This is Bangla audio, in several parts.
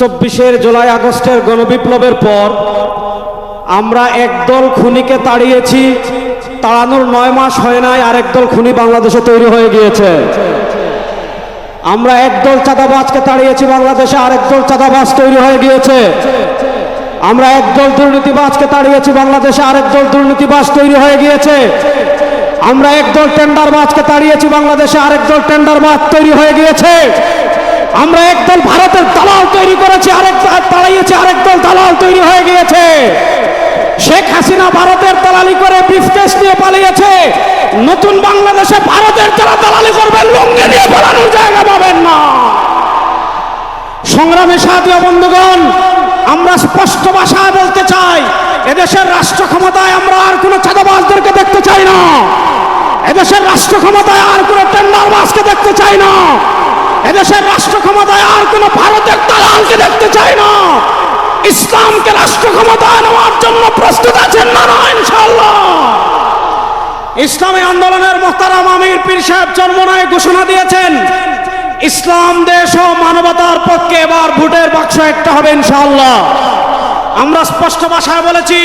চব্বিশের জুলাই আগস্টের গণবিপ্লবের পর আমরা একদল খুনিকে তাড়িয়েছি। তাড়ানোর নয় মাস হয় নাই আরেক দল খুনি বাংলাদেশে তৈরি হয়ে গিয়েছে। আমরা একদল চাঁদাবাজকে তাড়িয়েছি, বাংলাদেশে আরেক দল চাঁদাবাজ তৈরি হয়ে গিয়েছে। আমরা একদল দুর্নীতিবাজকে তাড়িয়েছি, বাংলাদেশে আরেক দল দুর্নীতিবাজ তৈরি হয়ে গিয়েছে। আমরা একদল টেন্ডার টেন্ডারবাজকে তাড়িয়েছি, বাংলাদেশে আরেক দল টেন্ডারবাজ তৈরি হয়ে গিয়েছে। আমরা একদল ভারতের দালাল তৈরি করেছি, আরেক দল তাড়িয়েছি আরেক দল দালাল তৈরি হয়ে গিয়েছে। শেখ হাসিনা ভারতের দালালি করে ব্রিফকেস নিয়ে পালিয়েছে। নতুন বাংলাদেশে ভারতের যারা দালালি করবেন লঙ্গে নিয়ে পালানোর জায়গা পাবেন না। সংগ্রামে সাথীয় বন্ধুগণ, আমরা স্পষ্ট ভাষায় বলতে চাই, এদেশের রাষ্ট্র ক্ষমতায় আমরা আর কোনো চাঁদাবাজদেরকে দেখতে চাই না। এদেশের রাষ্ট্র ক্ষমতায় আর কোনো টেন্ডারবাজকে দেখতে চাই না। এদেশের কোনো ভারতের দালালকে দেখতে চাই না। ইসলামকে রাষ্ট্র ক্ষমতায় নেওয়ার জন্য প্রস্তুত আছেন না না ইনশাল্লাহ ইসলামী আন্দোলনের মোহতারাম আমির পীর সাহেব চরমনায় ঘোষণা দিয়েছেন, ইসলাম, দেশ ও মানবতার পক্ষে এবার ভোটের বাক্স একটা হবে, ইনশাআল্লাহ। আমরা স্পষ্ট ভাষায় বলেছি,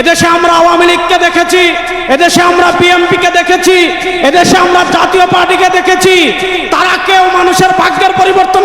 এদেশে আমরা আওয়ামী লীগকে দেখেছি, এদেশে আমরা বিএমপিকে দেখেছি, এদেশে আমরা জাতীয় পার্টিকে দেখেছি। তারা কেউ মানুষের ভাগ্যের পরিবর্তন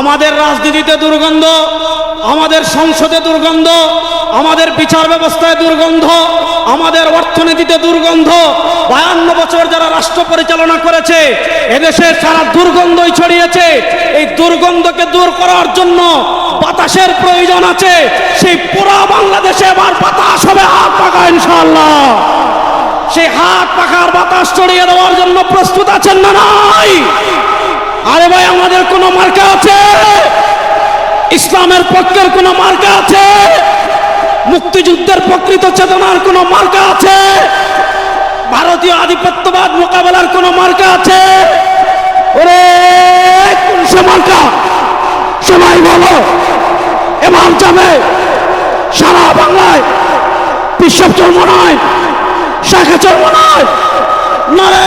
আমাদের রাজনীতিতে দুর্গন্ধ, আমাদের সংসদে দুর্গন্ধ, আমাদের বিচার ব্যবস্থায় দুর্গন্ধ, আমাদের অর্থনীতিতে দুর্গন্ধ। বায়ান্ন বছর যারা রাষ্ট্র পরিচালনা করেছে এদেশে সারা দুর্গন্ধই ছড়িয়েছে। এই দুর্গন্ধকে দূর করার জন্য বাতাসের প্রয়োজন আছে। সেই পুরা বাংলাদেশে এবার বাতাস হবে, হাত পাকা ইনশাল্লাহ সেই হাত পাখার বাতাস ছড়িয়ে দেওয়ার জন্য প্রস্তুত আছেন না নাই? ভাই, আমাদের কোনো মার্কা আছে? ইসলামের পক্ষের কোনো মার্কা আছে? মুক্তিযুদ্ধের প্রকৃত চেতনার কোনো মার্কা আছে? ভারতীয় আধিপত্যবাদ মোকাবেলার কোনো মার্কা আছে? ওরে, কোন সে মার্কা? সবাই বলো। এবার যাবে সারা বাংলায় বিশ্ব চর্ম নয়, শাখা চর্ম নয় নারে